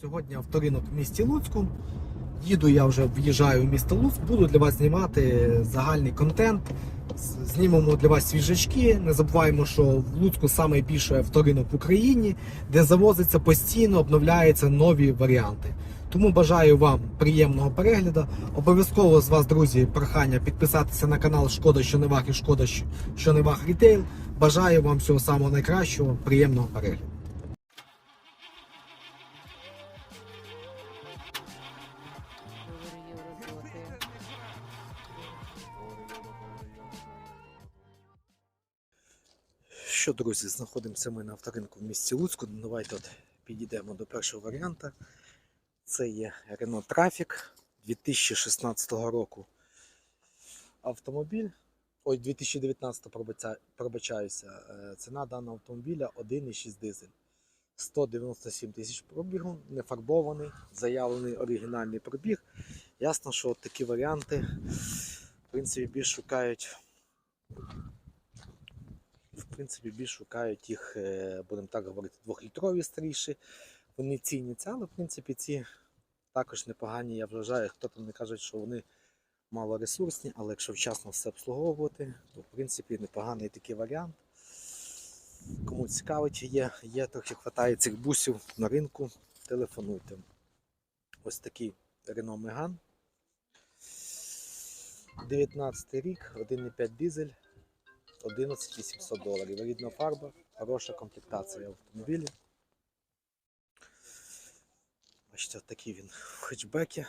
Сьогодні авторинок в місті Луцьку. Їду я вже в'їжджаю в місто Луцьк. Буду для вас знімати загальний контент. Знімемо для вас свіжачки. Не забуваємо, що в Луцьку найбільший авторинок в Україні, де завозиться постійно, обновляються нові варіанти. Тому бажаю вам приємного перегляду. Обов'язково з вас, друзі, прохання підписатися на канал Шкода, що не вах і Шкода, що не вах рітейл. Бажаю вам всього самого найкращого, приємного перегляду. Що, друзі, знаходимося ми на авторинку в місті Луцьку. Давайте от підійдемо до першого варіанта. Це є Renault Trafic 2016 року. Автомобіль. Ой, 2019 пробача- пробачаюся. Е, Ціна даного автомобіля 1,6 дизель. 197 тисяч пробігу, не фарбований, заявлений оригінальний пробіг. Ясно, що от такі варіанти, в принципі, більш шукають в принципі, більш шукають їх, е, будемо так говорити, двохлітрові старіші. Вони ціняться, але в принципі ці також непогані. Я вважаю, хто там не каже, що вони малоресурсні, але якщо вчасно все обслуговувати, то в принципі непоганий такий варіант. Кому цікавить, є, є трохи хватає цих бусів на ринку. Телефонуйте. Ось такий Renault Megane. 19 рік, 1,5 дизель. 11 800 доларів. Рідна фарба, хороша комплектація автомобіля. Бачите, такий він в хетчбекі.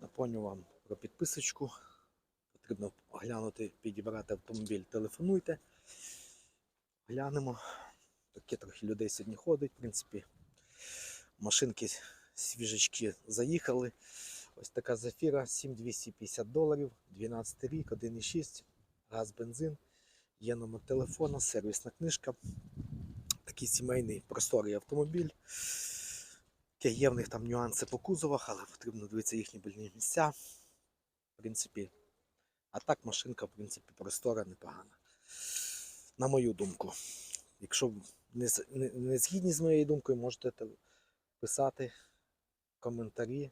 Напомню вам про підписочку. Потрібно оглянути, підібрати автомобіль. Телефонуйте. Глянемо. Таке трохи людей сьогодні ходить. В принципі, машинки свіжачки заїхали. Ось така зафіра 7250 доларів, 12 рік, 1,6 газ, бензин, є номер телефона, сервісна книжка. Такий сімейний просторий автомобіль. Є в них там нюанси по кузовах, але потрібно дивитися їхні больні місця. В принципі, а так машинка, в принципі, простора, непогана. На мою думку. Якщо не, не, не згідні з моєю думкою, можете те- писати коментарі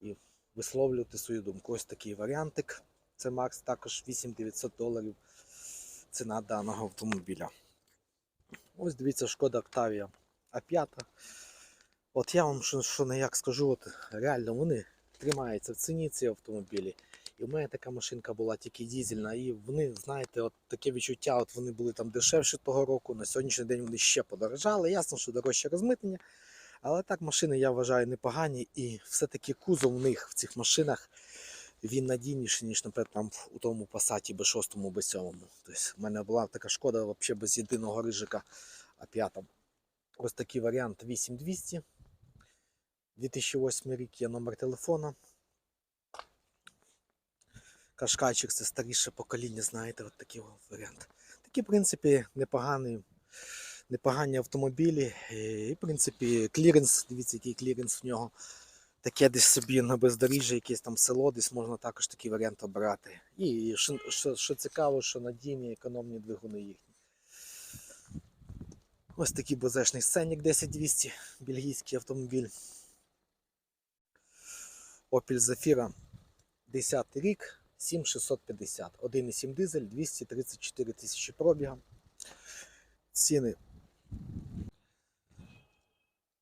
і висловлювати свою думку. Ось такий варіантик. Це Макс також 8900 доларів ціна даного автомобіля. Ось дивіться, шкода Octavia А5. От я вам що не як скажу, от реально вони тримаються в ціні ці автомобілі. І в мене така машинка була тільки дізельна, і вони, знаєте, от таке відчуття, от вони були там дешевші того року, на сьогоднішній день вони ще подорожали. Ясно, що дорожче розмитнення. Але так машини я вважаю непогані, і все-таки кузов в них в цих машинах він надійніший, ніж, наприклад, там у тому Passat B6, B7. Тобто в мене була така шкода взагалі без єдиного рижика А5. Ось такий варіант 8200. 2008 рік є номер телефона. Кашкайчик це старіше покоління, знаєте, от такий варіант. Такі, в принципі, непогані, непогані автомобілі. І, в принципі, кліренс, дивіться, який кліренс в нього. Таке десь собі на бездоріжжя, якесь там село, десь можна також такий варіант обрати. І що, що, цікаво, що надійні економні двигуни їхні. Ось такий бозешний сценік 10200, бельгійський автомобіль. Opel Zafira 10 рік, 7650. 1,7 дизель, 234 тисячі пробіга. Ціни.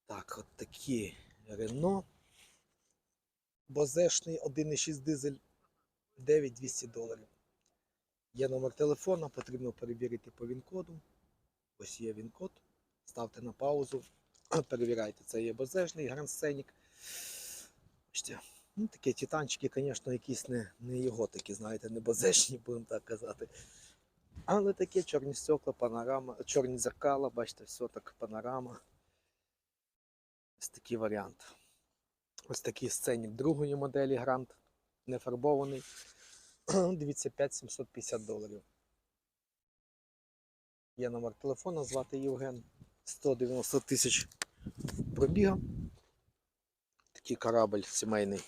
Так, от такі Renault. Бозешний 1,6 дизель 9200 доларів. Є номер телефона, потрібно перевірити по він-коду. Ось є він-код. Ставте на паузу. Перевіряйте, це є Grand Scenic. Бачите, ну, такі титанчики, звісно, якісь не, не його такі, знаєте, не бозешні, будемо так казати. Але такі чорні стекла, панорама, чорні зеркала, бачите, все так панорама. Ось такий варіант. Ось такий сценік другої моделі Grand, не фарбований. Дивіться, 5750 доларів. Є номер телефона, звати Євген. 190 тисяч пробіга. Такий корабль сімейний.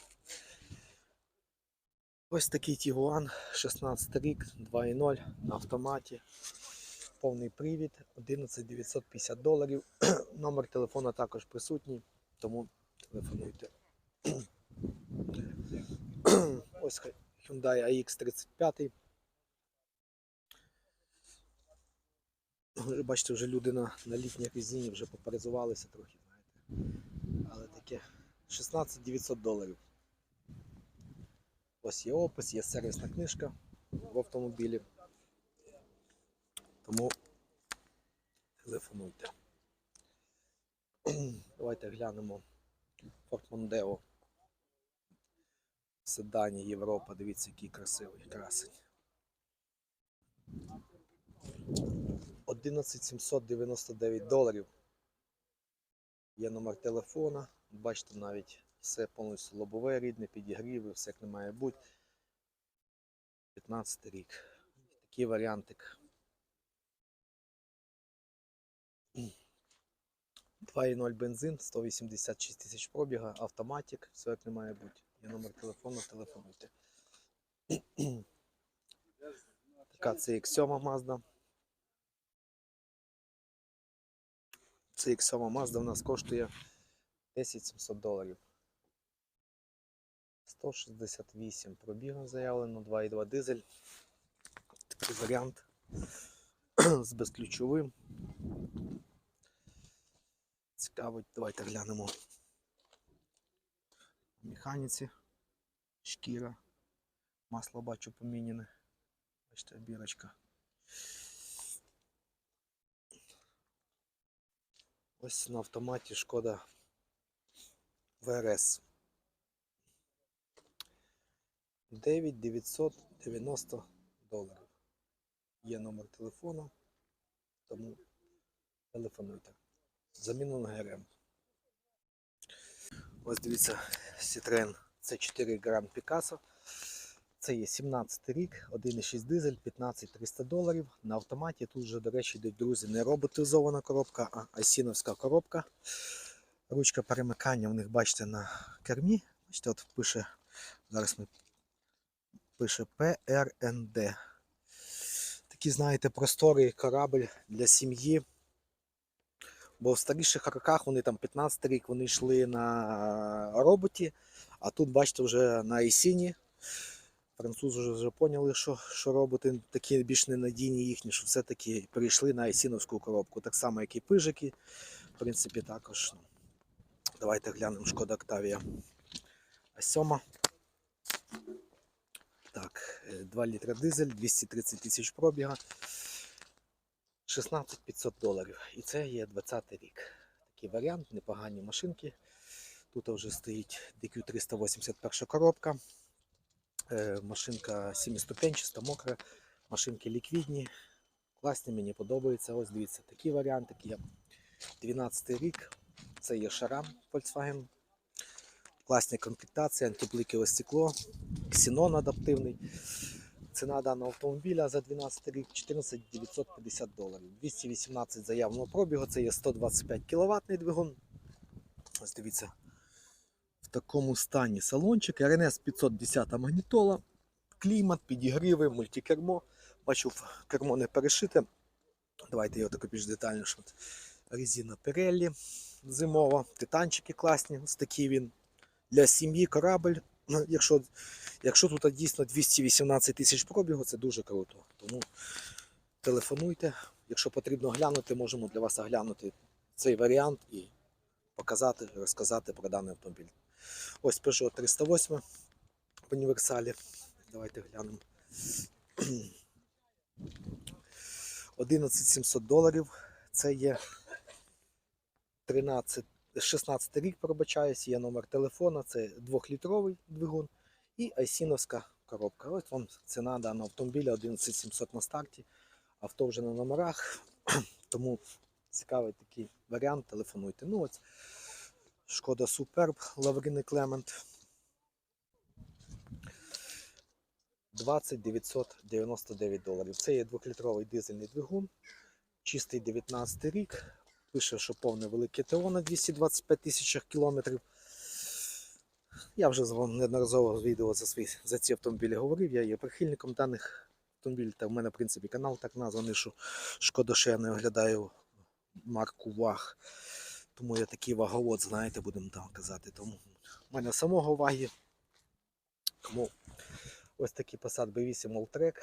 Ось такий Тігуан, 16 рік, 2.0 на автоматі. повний привід, 11 950 доларів. Номер телефона також присутній, тому телефонуйте. Ось Hyundai AX35. Ви Бачите, вже люди на, на літній резині вже поперезувалися трохи, знаєте. Але таке 16 900 доларів. Ось є опис, є сервісна книжка в автомобілі. Тому телефонуйте. Давайте глянемо Ford Mondeo. Седані Європа. Дивіться, який красивий красень. 11 799 доларів. Є номер телефона. Бачите, навіть все повністю лобове рідне, підігріви, все як не має бути. 15 рік. Такий варіантик. 2.0 бензин, 186 тисяч пробіга, автоматик, все як не має бути. Є номер телефону, телефонуйте. Така це X7 Mazda. Це X7 Mazda у нас коштує 10 700 доларів. 168 пробігу заявлено, 2.2 дизель. Такий варіант з безключовим. Цікавить, давайте глянемо. Механіці, шкіра, масло бачу поміняне. Бачите, бірочка. Ось на автоматі шкода ВРС. 9990 доларів. Є номер телефону, тому телефонуйте. Заміну на ГРМ. Ось дивіться, Citroen C4 Grand Picasso. Це є 17 рік, 1,6 дизель, 15 300 доларів. На автоматі тут вже, до речі, йдуть друзі, не роботизована коробка, а асіновська коробка. Ручка перемикання у них, бачите, на кермі. Бачите, от пише, зараз ми пише PRND. Такий, знаєте, просторий корабль для сім'ї. Бо в старіших роках вони там 15 рік вони йшли на роботі, а тут, бачите, вже на Ісіні. Французи вже, вже поняли, що, що роботи такі більш ненадійні їхні, що все-таки перейшли на Ісіновську коробку. Так само, як і пижики. В принципі, також. Давайте глянемо Шкода Октавія. А сьома. Так, е, 2 літра дизель, 230 тисяч пробіга. 16 500 доларів. І це є 20 рік. Такий варіант, непогані машинки. Тут вже стоїть DQ381 коробка. Е, Машинка 7-ступенчаста, мокра, машинки ліквідні. Класні, мені подобаються. Ось дивіться, такі варіанти є. 12 рік. Це є шарам Volkswagen. Класні комплектації, антибликове стекло, ксенон адаптивний. Ціна даного автомобіля за 12 рік 14 950 доларів. 218 заявного пробігу, це є 125 кВт двигун. Ось дивіться, в такому стані салончик. RNS 510 магнітола, клімат, підігріви, мультикермо. Бачу, кермо не перешите. Давайте його тако більш детальніше. Резина Pirelli зимова, титанчики класні. Ось такий він для сім'ї корабль. Ну, Якщо, якщо тут дійсно 218 тисяч пробігу, це дуже круто. Тому телефонуйте. Якщо потрібно глянути, можемо для вас оглянути цей варіант і показати, розказати про даний автомобіль. Ось Peugeot 308 в універсалі. Давайте глянемо. 11 700 доларів. Це є 13, 16 рік, пробачаюсь, є номер телефона, це 2-літровий двигун і айсіновська коробка. Ось вам ціна даного автомобіля 11 700 на старті. Авто вже на номерах, тому цікавий такий варіант, телефонуйте. Ну ось Шкода Суперб, Лавріни Клемент. 20 доларів. Це є 2-літровий дизельний двигун, чистий 19 рік. Пише, що повне велике ТО на 225 тисяч кілометрів. Я вже з вами неодноразово відео за, свій, за ці автомобілі говорив. Я є прихильником даних автомобіль. Та в мене, в принципі, канал так названий, що шкода, що я не оглядаю марку ваг. Тому я такий ваговод, знаєте, будемо так казати. Тому в мене самого ваги. Тому ось такий Passat B8 Alltrack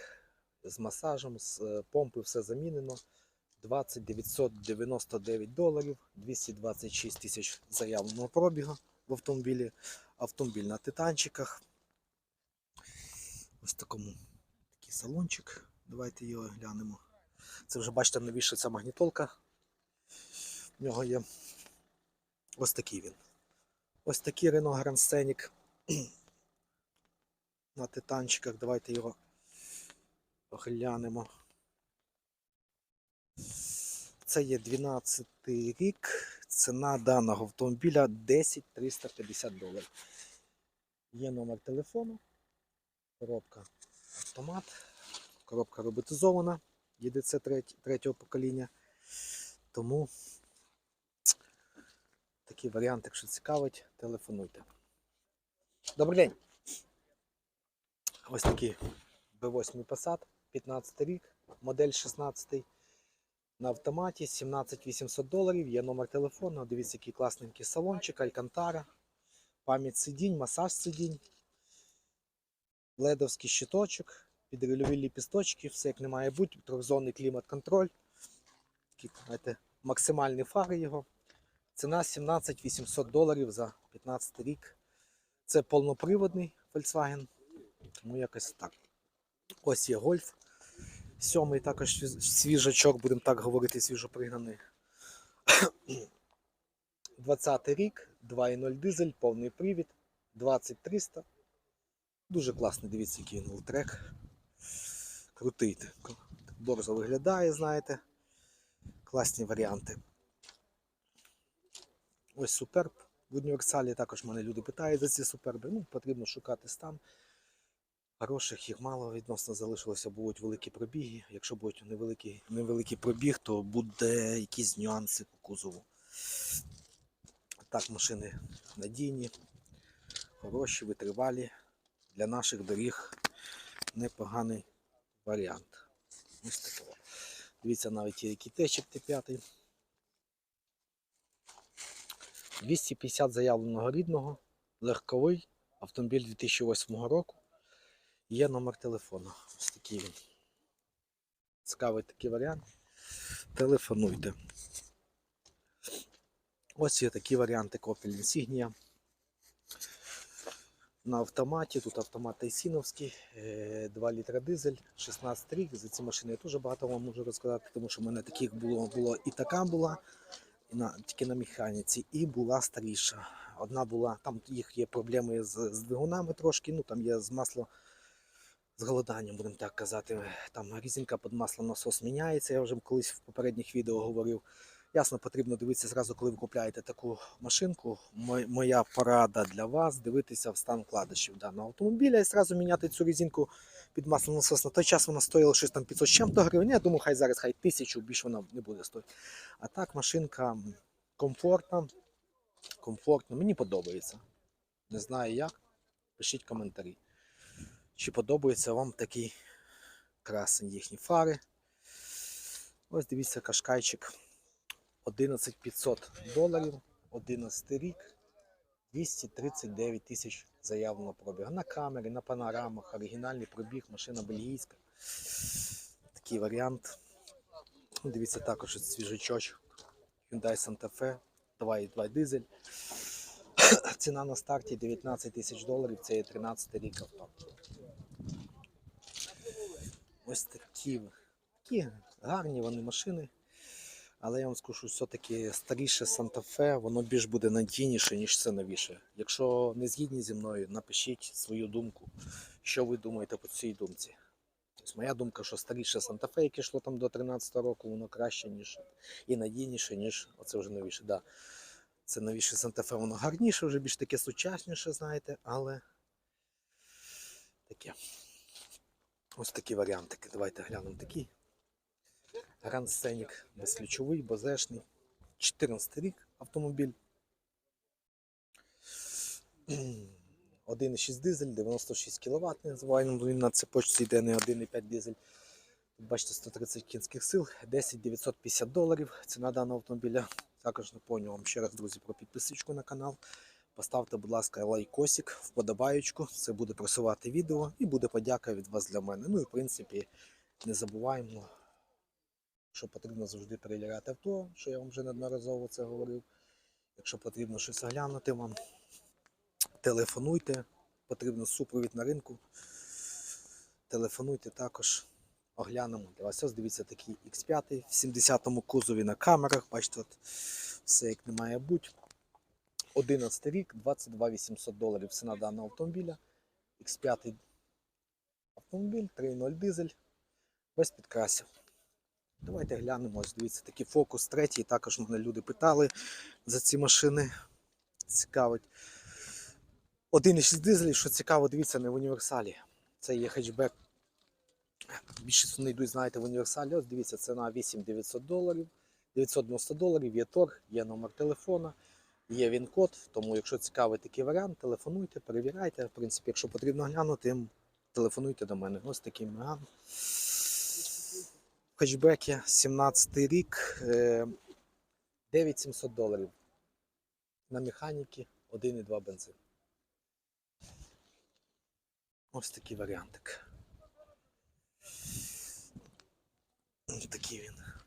з масажем, з е, помпи, все замінено. 20 999 доларів, 226 тисяч заявленого пробігу в автомобілі. Автомобіль на титанчиках. Ось такому такий салончик. Давайте його глянемо. Це вже бачите, новіша ця магнітолка. В нього є ось такий він. Ось такий Renault Grand Scenic на титанчиках. Давайте його оглянемо. Це є 12 рік. Ціна даного автомобіля 10 350 доларів. Є номер телефону, коробка автомат, коробка роботизована, ЄДЦ треть- третього покоління. Тому такий варіант, якщо цікавить, телефонуйте. Добрий день. Ось такий B8 Passat, 15 рік, модель 16 на автоматі 17 800 доларів. Є номер телефону. Дивіться, який класненький салончик, алькантара, пам'ять сидінь, масаж сидінь, ледовський щиточок, підрильові ліпісточки, все як не має бути, трьохзонний клімат-контроль. Такі, знаєте, максимальні фари його. Ціна 17 800 доларів за 15 рік. Це повноприводний Volkswagen. Тому якось так. Ось є гольф. Сьомий також свіжачок, будемо так говорити, свіжопригнаний. 20 рік, 2.0 дизель, повний привід, 20300. Дуже класний, дивіться, який він трек. Крутий. Борзо виглядає, знаєте. Класні варіанти. Ось суперб. В універсалі також мене люди питають за ці суперби. Ну, потрібно шукати стан. Хороших їх мало відносно залишилося, будуть великі пробіги. Якщо будуть невеликий, невеликий пробіг, то буде якісь нюанси по кузову. Так, машини надійні, хороші, витривалі. Для наших доріг непоганий варіант. Ось такого. Дивіться, навіть є який течик Т5. 250 заявленого рідного, легковий автомобіль 2008 року. Є номер телефону. Ось такий він. Цікавий такий варіант. Телефонуйте. Ось є такі варіанти Opel Insignia. На автоматі. Тут автомат Тайсіновський, е, 2 літра дизель, 16 рік. За ці машини я теж багато вам можу розказати, тому що в мене таких було, було і така була, і на, тільки на механіці, і була старіша. Одна була, там їх є проблеми з, з двигунами трошки, ну там є з масло з голоданням, будемо так казати. Там різинка під маслом насос міняється. Я вже колись в попередніх відео говорив. Ясно, потрібно дивитися зразу, коли ви купляєте таку машинку. Моя порада для вас дивитися в стан вкладишів даного автомобіля і зразу міняти цю резинку під маслом насос. На той час вона стоїла щось там 500 з чим-то гривень. Я думаю, хай зараз хай тисячу, більше вона не буде стоїти. А так машинка комфортна. Комфортно, мені подобається. Не знаю як. Пишіть коментарі. Чи подобається вам такий красень їхні фари. Ось дивіться кашкайчик. 11500 доларів, 11 рік, 239 тисяч заявленого пробігу. На камері, на панорамах, оригінальний пробіг, машина бельгійська. Такий варіант. Дивіться також ось. Hyundai Santa Fe, 2,2 дизель. Ціна на старті 19 тисяч доларів, це є 13 рік авто. Ось такі, такі гарні вони машини. Але я вам скажу, що все-таки старіше Fe, воно більш буде надійніше, ніж це новіше. Якщо не згідні зі мною, напишіть свою думку, що ви думаєте по цій думці. Тобто моя думка, що старіше Fe, яке йшло там до 13 року, воно краще, ніж і надійніше, ніж оце вже новіше. Да. Це новіше Fe, воно гарніше, вже більш таке сучасніше, знаєте, але таке. Ось такі варіантики. Давайте глянемо такі. Гранд Сценік безключовий, базешний. 14 рік автомобіль. 1,6 дизель, 96 кВт, називаємо він на цепочці йде не 1,5 дизель. Бачите 130 кінських сил, 10 950 доларів. Ціна даного автомобіля. Також напомню вам ще раз, друзі, про підписочку на канал. Поставте, будь ласка, лайкосик, вподобаючку. Це буде просувати відео і буде подяка від вас для мене. Ну і в принципі, не забуваємо, що потрібно завжди перевіряти авто, що я вам вже неодноразово це говорив. Якщо потрібно щось оглянути вам, телефонуйте, потрібно супровід на ринку. Телефонуйте також, оглянемо для вас. Ось дивіться такий X5 в 70-му кузові на камерах. Бачите, от все як не має бути. 11 рік, 22 800 доларів ціна даного автомобіля. X5 автомобіль, 3.0 дизель, без підкрасів. Давайте глянемо. Ось дивіться, такий фокус третій. Також мене люди питали за ці машини. Цікавить. 1,6 дизель, що цікаво, дивіться, не в універсалі. Це є хетчбек. Більшість вони йдуть, знаєте, в універсалі. Ось дивіться, ціна 8900 доларів, 990 доларів, є торг, є номер телефона, є він-код. Тому, якщо цікавий такий варіант, телефонуйте, перевіряйте. В принципі, якщо потрібно глянути, телефонуйте до мене. Ось такий меган. В хетчбекі 17 рік, е, 9700 доларів. На механіки 1,2 бензин. Ось такий варіантик. Ось такий він.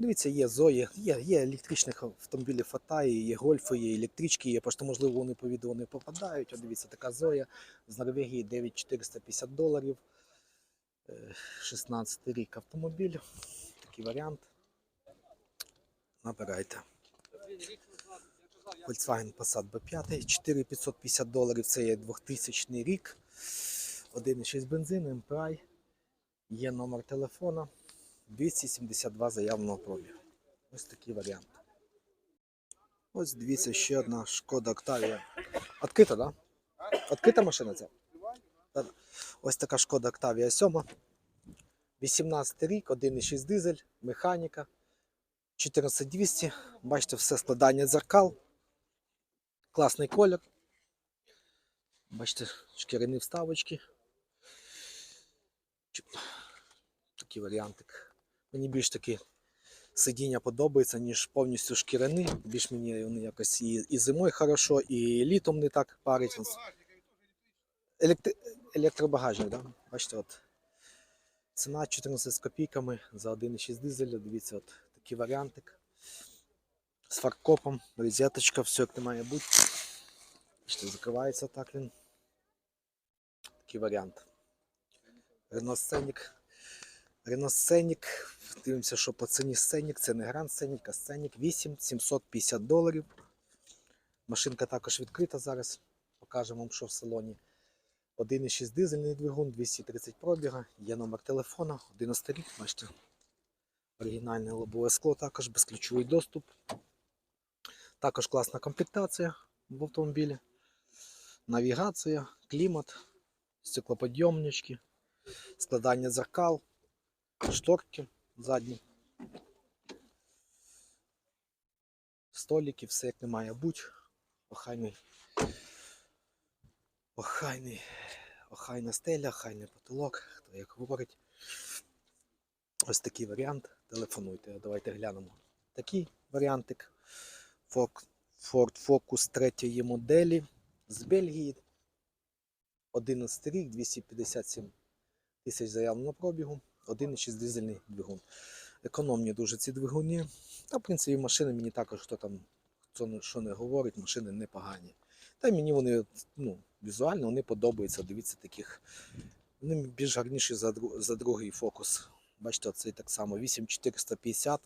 Дивіться, є Зої, є, є електричних автомобілів Фатаї, є гольфи, є електрички, є, просто можливо вони по відео не попадають. От дивіться, така Зоя з Норвегії 9450 доларів. Е, 16 рік автомобіль. Такий варіант. Набирайте. Volkswagen Passat B5, 4550 доларів, це є 2000 рік. 1,6 бензин, MPI. Є номер телефона. 272 заявленого пробігу. Ось такий варіант. Ось дивіться, ще одна шкода. Открита, так? Да? Открита машина ця? Да. Ось така шкода Octavia 7. 18 рік, 1,6 дизель, механіка. 14200. Бачите, все складання дзеркал. Класний колір. Бачите, шкіряні вставочки. Такий варіантик. Мені більш такі сидіння подобається, ніж повністю шкіряні. Більш мені вони якось і, і зимою хорошо, і літом не так парить. Електри... Електробагажник, да? Бачите, от. Ціна 14 з копійками за 1,6 дизеля. Дивіться, от такий варіантик. З фаркопом, розеточка, все як не має бути. Бачите, закривається так він. Такий варіант. Scenic. Renault Scenic. Дивимося, що по ціні Scenic. Це не Grand Scenic, а Scenic 8 750 доларів. Машинка також відкрита зараз. Покажемо вам, що в салоні. 1,6 дизельний двигун, 230 пробіга, є номер телефона, 11 рік, бачите. Оригінальне лобове скло, також безключовий доступ. Також класна комплектація в автомобілі. Навігація, клімат, стеклоподйомнички, складання дзеркал, шторки задні. Столики, все як не має бути. Охайний охайний, охайна стеля, охайний потолок, хто як говорить. Ось такий варіант. Телефонуйте. Давайте глянемо. Такий варіантик. Ford Focus третьої моделі з Бельгії. 11 рік, 257 тисяч заявленого пробігу, 1,6 дизельний двигун. Економні дуже ці двигуни. Та, в принципі, машини мені також хто там хто що не говорить, машини непогані. Та й мені вони ну, візуально вони подобаються. Дивіться таких. Вони більш гарніші за, за другий фокус. Бачите, цей так само 8450.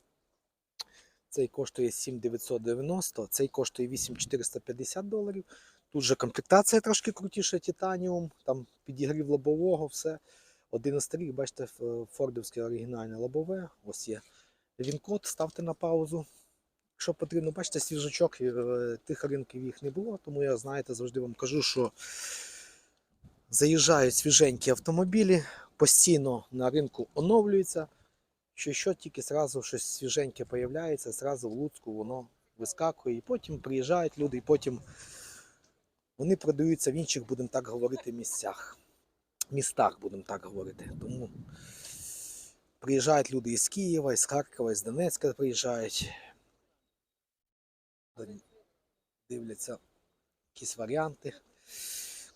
Цей коштує 7990, цей коштує 8450 доларів. Тут же комплектація трошки крутіша, титаніум, там підігрів лобового, все. 11 рік, бачите, фордовське оригінальне лобове. Ось є він-код, ставте на паузу. Якщо потрібно, бачите, свіжачок, е, тих ринків їх не було, тому я, знаєте, завжди вам кажу, що заїжджають свіженькі автомобілі, постійно на ринку оновлюються. Що що тільки зразу щось свіженьке появляється, зразу в Луцьку воно вискакує, і потім приїжджають люди, і потім Вони продаються в інших, будемо так говорити, місцях. Містах, будемо так говорити. Тому приїжджають люди із Києва, із Харкова, із Донецька приїжджають. Дивляться якісь варіанти,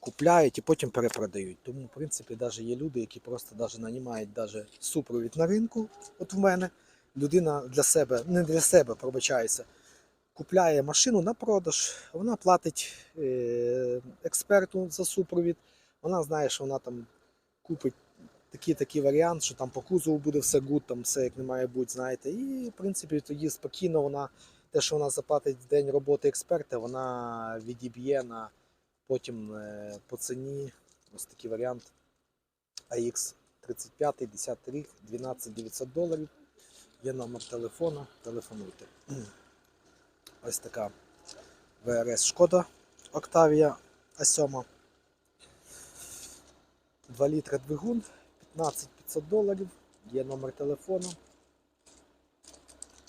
купляють і потім перепродають. Тому, в принципі, навіть є люди, які просто навіть нанімають даже супровід на ринку. От в мене людина для себе, не для себе, пробачається, купляє машину на продаж, вона платить е, експерту за супровід, вона знає, що вона там купить такий такий варіант, що там по кузову буде все гуд, там все як не має бути, знаєте. І, в принципі, тоді спокійно вона, те, що вона заплатить в день роботи експерта, вона відіб'є на потім е, по ціні. Ось такий варіант AX 35, 10 рік, 12 900 доларів. Є номер телефону, телефонуйте. Ось така ВРС Шкода Octavia А7. 2 літра двигун, 15 500 доларів. Є номер телефону.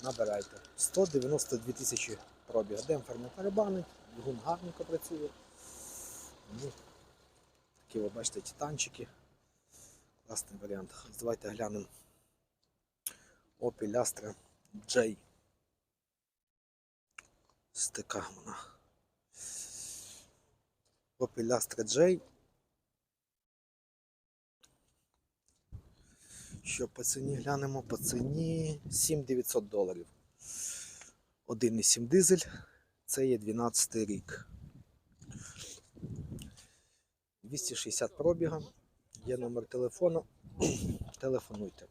Набирайте. 192 тисячі пробіг. Демпфер не тарабанить, двигун гарненько працює. Ну, такі ви бачите титанчики. Класний варіант. Давайте глянемо. Opel Astra J. Ось така вона. Opel Astra J. Що по ціні глянемо? По ціні 7900 доларів. 1,7 дизель. Це є 12 рік. 260 пробіга. Є номер телефону. Телефонуйте.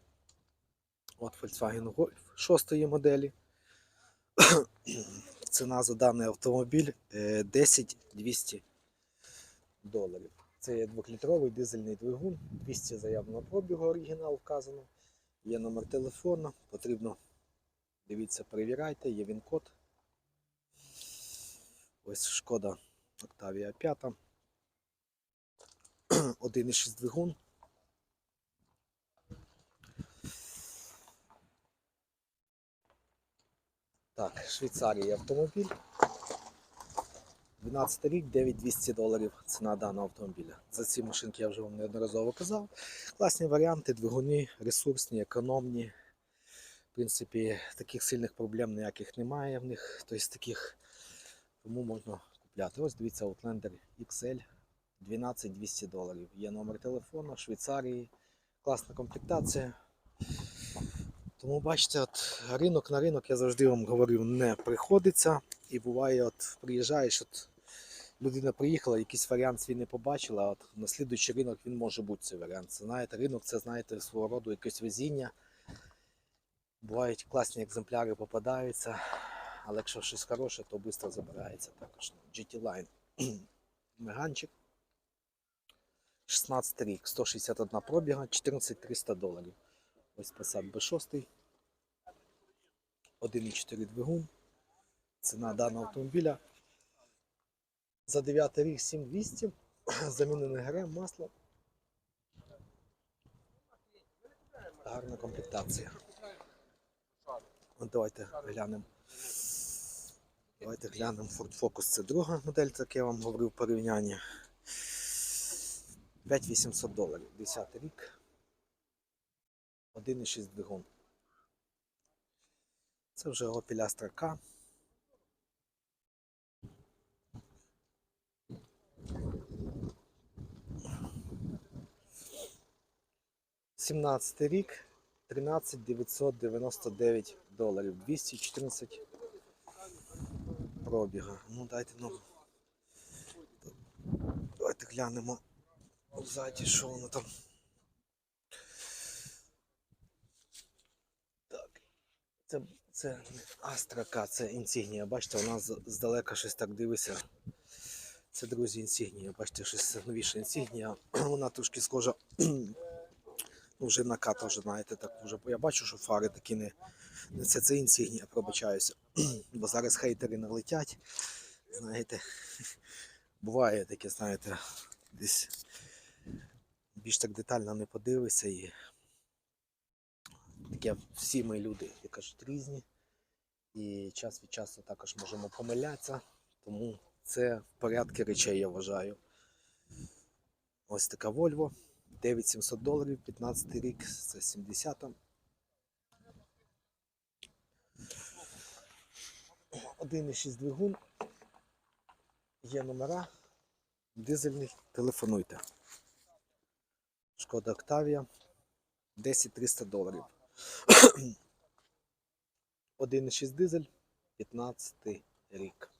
От Volkswagen Golf 6 моделі. Ціна за даний автомобіль е, 10 200 доларів. Це є 2-літровий дизельний двигун, 200 заявленого пробігу оригінал вказано. Є номер телефону, потрібно дивіться, перевіряйте, є він код. Ось шкода Octavia 5. 1,6 двигун. Так, Швейцарія автомобіль. 12 рік, 9200 доларів ціна даного автомобіля. За ці машинки я вже вам неодноразово казав. Класні варіанти, двигуни, ресурсні, економні. В принципі, таких сильних проблем ніяких немає в них. Тобто таких, тому можна купляти. Ось дивіться, Outlander XL 12200 доларів. Є номер телефону, Швейцарії, класна комплектація. Тому бачите, от ринок на ринок, я завжди вам говорив, не приходиться. І буває, от приїжджаєш, от людина приїхала, якийсь варіант свій не побачила, а от на слідуючий ринок він може бути цей варіант. Знаєте, ринок це знаєте свого роду якесь везіння. Бувають класні екземпляри попадаються, але якщо щось хороше, то швидко забирається також. GT Line. Меганчик. 16 рік, 161 пробіга, 14300 доларів. Ось Passat B6. 1,4 двигун. Ціна даного автомобіля. За 9 рік 7200. Замінене ГРМ, масло. Гарна комплектація. Давайте глянемо. Давайте глянемо Ford Focus. Це друга модель, так я вам говорив порівняння. 5800 доларів. 10 рік. 1,6 двигун. Це вже Opel Astra K. Сімнадцятий рік, 13 999 доларів, 214 пробіга. Ну дайте ну. Давайте глянемо ззаді, що воно там. Це, це Astra це інсігнія. Бачите, вона здалека щось так дивиться. Це, друзі, інсігнія. Бачите, щось новіша інсігнія. Вона трошки схожа. Ну, вже на К теж, знаєте, так вже. Я бачу, що фари такі не. не Це, це інсігнія, пробачаюся. Бо зараз хейтери налетять. Знаєте, буває таке, знаєте, десь більш так детально не подивишся і таке всі ми люди, як кажуть, різні. І час від часу також можемо помилятися. Тому це в порядку речей, я вважаю. Ось така Volvo. 9700 доларів, 15 рік, це 70 1,6 двигун. Є номера. Дизельний. Телефонуйте. Шкода Октавія. 10 300 доларів. 1,6 дизель, 15 рік.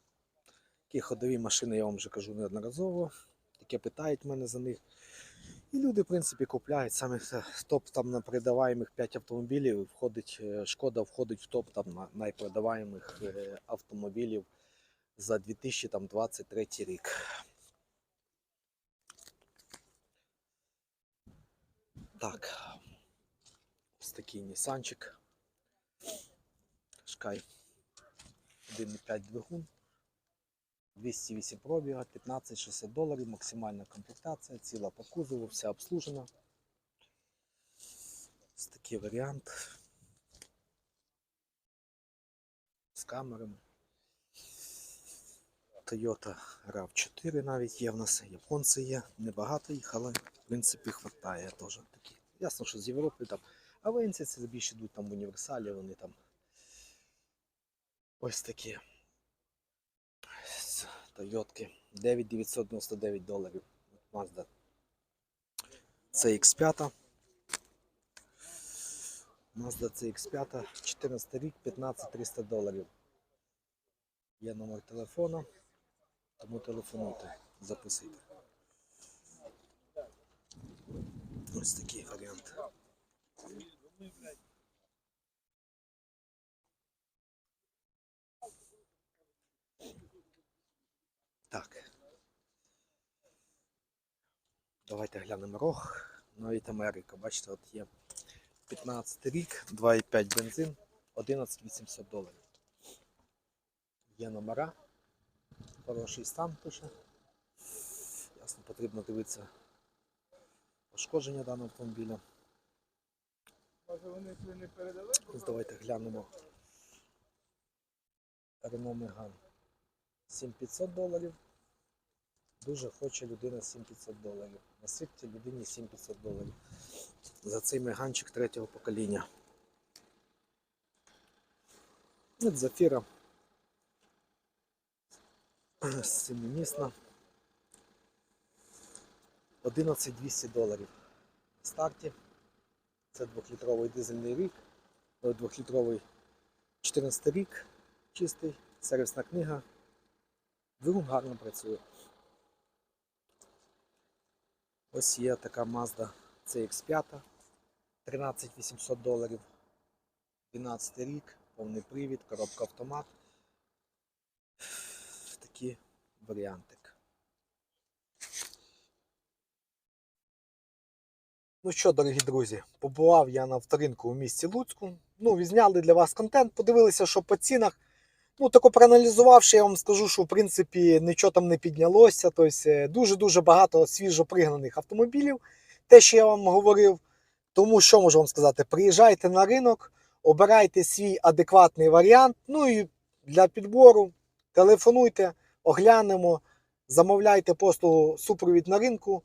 Такі ходові машини, я вам вже кажу неодноразово. Таке питають мене за них. І люди, в принципі, купляють. Саме топ там на передаваємих 5 автомобілів входить, е, шкода входить в топ там на найпродаваємих е, автомобілів за 2023 рік. Так. Ось такий Нісанчик. Шкай 1,5 двигун. 208 пробіга, 15-60 доларів, максимальна комплектація, ціла по кузову, вся обслужена. Ось такий варіант. З камерами. Toyota RAV4 навіть є в нас, японці є, небагато їх, але в принципі хватає теж такі. Ясно, що з Європи там авенці це більше йдуть там в універсалі, вони там ось такі. Тойотки 9999 доларів. Mazda CX5. Mazda CX5, 14 рік, 15300 доларів. Є номер телефона, тому телефонуйте, записуйте. Ось такий варіант. Так. Давайте глянемо рог. Навіть Америка. Бачите, от є 15 рік, 2,5 бензин, 11800 доларів. Є номера. Хороший стан пише. Ясно, потрібно дивитися пошкодження даного автомобіля. Може вони це не передали? Ось давайте глянемо. Renault Megane 7500 доларів. Дуже хоче людина 7500 доларів. Насипте людині 7500 доларів. За цей меганчик третього покоління. От Зафіра. Семимісна. 11200 доларів. На старті. Це 2-літровий дизельний рік. 2-літровий 14 рік. Чистий. Сервісна книга. Двигун гарно працює. Ось є така Mazda CX5. 13800 доларів. 12 рік, повний привід, коробка автомат. Такі варіантик. Ну що, дорогі друзі, побував я на авторинку у місті Луцьку. Ну, відзняли для вас контент, подивилися, що по цінах. Ну, тако проаналізувавши, я вам скажу, що в принципі нічого там не піднялося. Тобто е, дуже-дуже багато свіжо пригнаних автомобілів. Те, що я вам говорив. Тому що можу вам сказати? Приїжджайте на ринок, обирайте свій адекватний варіант. Ну і для підбору телефонуйте, оглянемо, замовляйте послугу супровід на ринку.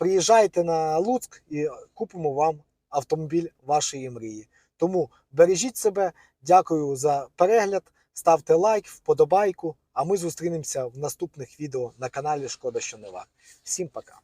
Приїжджайте на Луцьк і купимо вам автомобіль вашої мрії. Тому бережіть себе, дякую за перегляд, ставте лайк, вподобайку, а ми зустрінемося в наступних відео на каналі Шкода що не вар. Всім пока!